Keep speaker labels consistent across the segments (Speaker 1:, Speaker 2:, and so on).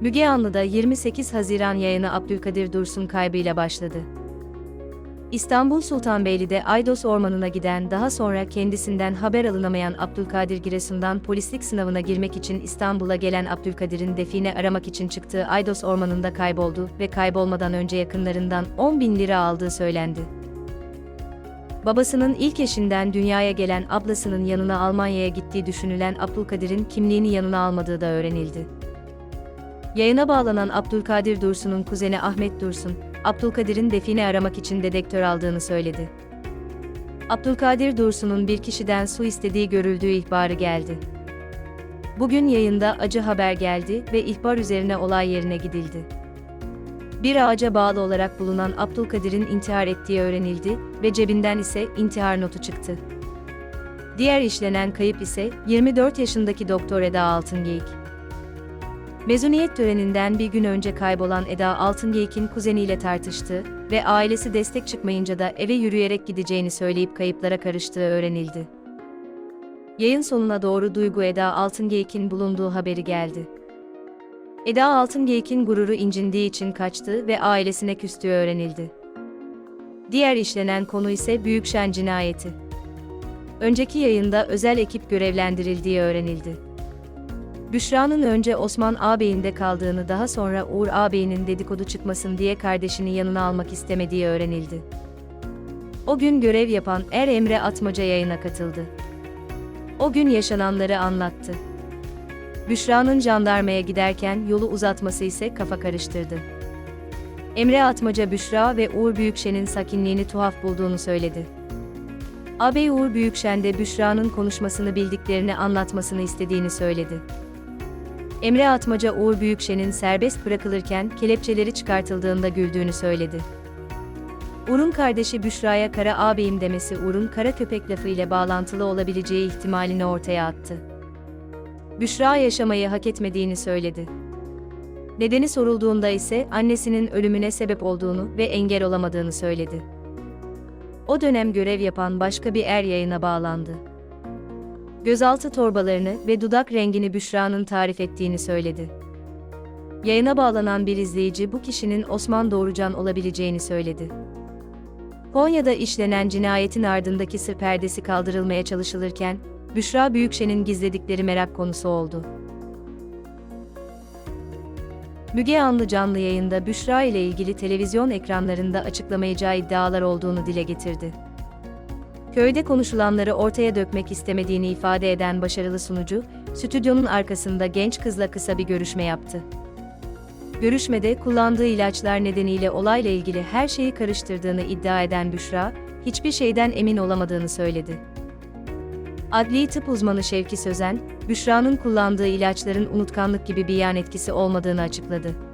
Speaker 1: Müge Anlı'da 28 Haziran yayını Abdülkadir Dursun kaybıyla başladı. İstanbul Sultanbeyli'de Aydos Ormanı'na giden daha sonra kendisinden haber alınamayan Abdülkadir Giresun'dan polislik sınavına girmek için İstanbul'a gelen Abdülkadir'in define aramak için çıktığı Aydos Ormanı'nda kayboldu ve kaybolmadan önce yakınlarından 10 bin lira aldığı söylendi. Babasının ilk eşinden dünyaya gelen ablasının yanına Almanya'ya gittiği düşünülen Abdülkadir'in kimliğini yanına almadığı da öğrenildi. Yayına bağlanan Abdülkadir Dursun'un kuzeni Ahmet Dursun, Abdülkadir'in define aramak için dedektör aldığını söyledi. Abdülkadir Dursun'un bir kişiden su istediği görüldüğü ihbarı geldi. Bugün yayında acı haber geldi ve ihbar üzerine olay yerine gidildi. Bir ağaca bağlı olarak bulunan Abdülkadir'in intihar ettiği öğrenildi ve cebinden ise intihar notu çıktı. Diğer işlenen kayıp ise 24 yaşındaki Doktor Eda Altıngeyik. Mezuniyet töreninden bir gün önce kaybolan Eda Altıngeyik'in kuzeniyle tartıştı ve ailesi destek çıkmayınca da eve yürüyerek gideceğini söyleyip kayıplara karıştığı öğrenildi. Yayın sonuna doğru Duygu Eda Altıngeyik'in bulunduğu haberi geldi. Eda Altıngeyik'in gururu incindiği için kaçtı ve ailesine küstüğü öğrenildi. Diğer işlenen konu ise Büyükşen cinayeti. Önceki yayında özel ekip görevlendirildiği öğrenildi. Büşra'nın önce Osman ağabeyinde kaldığını daha sonra Uğur ağabeyinin dedikodu çıkmasın diye kardeşini yanına almak istemediği öğrenildi. O gün görev yapan Er Emre Atmaca yayına katıldı. O gün yaşananları anlattı. Büşra'nın jandarmaya giderken yolu uzatması ise kafa karıştırdı. Emre Atmaca Büşra ve Uğur Büyükşen'in sakinliğini tuhaf bulduğunu söyledi. Ağabey Uğur Büyükşen de Büşra'nın konuşmasını bildiklerini anlatmasını istediğini söyledi. Emre Atmaca Uğur Büyükşen'in serbest bırakılırken kelepçeleri çıkartıldığında güldüğünü söyledi. Uğur'un kardeşi Büşra'ya kara ağabeyim demesi Uğur'un kara köpek lafı ile bağlantılı olabileceği ihtimalini ortaya attı. Büşra yaşamayı hak etmediğini söyledi. Nedeni sorulduğunda ise annesinin ölümüne sebep olduğunu ve engel olamadığını söyledi. O dönem görev yapan başka bir er yayına bağlandı. Gözaltı torbalarını ve dudak rengini Büşra'nın tarif ettiğini söyledi. Yayına bağlanan bir izleyici bu kişinin Osman Doğrucan olabileceğini söyledi. Konya'da işlenen cinayetin ardındaki sır perdesi kaldırılmaya çalışılırken, Büşra Büyükşen'in gizledikleri merak konusu oldu. Müge Anlı canlı yayında Büşra ile ilgili televizyon ekranlarında açıklamayacağı iddialar olduğunu dile getirdi. Köyde konuşulanları ortaya dökmek istemediğini ifade eden başarılı sunucu, stüdyonun arkasında genç kızla kısa bir görüşme yaptı. Görüşmede kullandığı ilaçlar nedeniyle olayla ilgili her şeyi karıştırdığını iddia eden Büşra, hiçbir şeyden emin olamadığını söyledi. Adli tıp uzmanı Şevki Sözen, Büşra'nın kullandığı ilaçların unutkanlık gibi bir yan etkisi olmadığını açıkladı.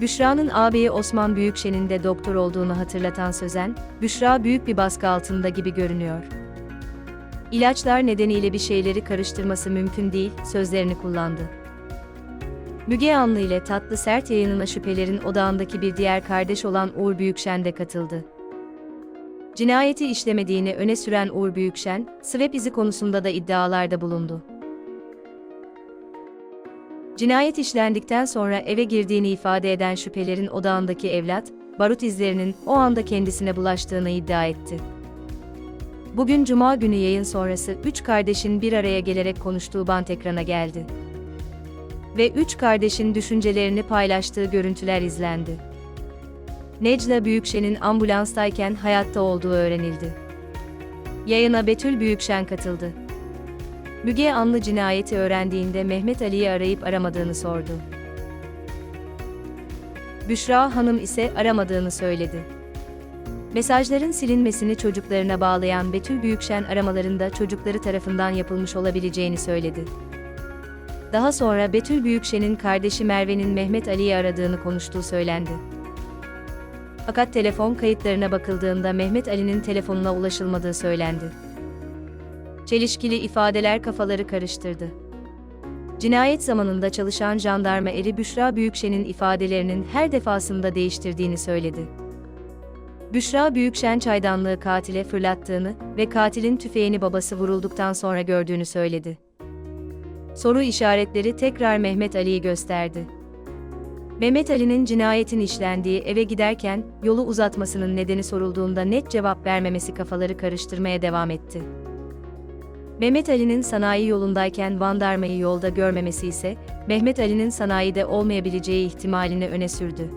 Speaker 1: Büşra'nın ağabeyi Osman Büyükşen'in de doktor olduğunu hatırlatan Sözen, Büşra büyük bir baskı altında gibi görünüyor. İlaçlar nedeniyle bir şeyleri karıştırması mümkün değil, sözlerini kullandı. Müge Anlı ile Tatlı Sert yayınına şüphelerin odağındaki bir diğer kardeş olan Uğur Büyükşen de katıldı. Cinayeti işlemediğini öne süren Uğur Büyükşen, swap izi konusunda da iddialarda bulundu. Cinayet işlendikten sonra eve girdiğini ifade eden şüphelerin odağındaki evlat, barut izlerinin o anda kendisine bulaştığını iddia etti. Bugün Cuma günü yayın sonrası üç kardeşin bir araya gelerek konuştuğu bant ekrana geldi. Ve üç kardeşin düşüncelerini paylaştığı görüntüler izlendi. Necla Büyükşen'in ambulanstayken hayatta olduğu öğrenildi. Yayına Betül Büyükşen katıldı. Müge Anlı cinayeti öğrendiğinde Mehmet Ali'yi arayıp aramadığını sordu. Büşra Hanım ise aramadığını söyledi. Mesajların silinmesini çocuklarına bağlayan Betül Büyükşen aramalarında çocukları tarafından yapılmış olabileceğini söyledi. Daha sonra Betül Büyükşen'in kardeşi Merve'nin Mehmet Ali'yi aradığını konuştuğu söylendi. Fakat telefon kayıtlarına bakıldığında Mehmet Ali'nin telefonuna ulaşılmadığı söylendi. Çelişkili ifadeler kafaları karıştırdı. Cinayet zamanında çalışan jandarma eri Büşra Büyükşen'in ifadelerinin her defasında değiştirdiğini söyledi. Büşra Büyükşen çaydanlığı katile fırlattığını ve katilin tüfeğini babası vurulduktan sonra gördüğünü söyledi. Soru işaretleri tekrar Mehmet Ali'yi gösterdi. Mehmet Ali'nin cinayetin işlendiği eve giderken yolu uzatmasının nedeni sorulduğunda net cevap vermemesi kafaları karıştırmaya devam etti. Mehmet Ali'nin sanayi yolundayken Vandarma'yı yolda görmemesi ise Mehmet Ali'nin sanayide olmayabileceği ihtimalini öne sürdü.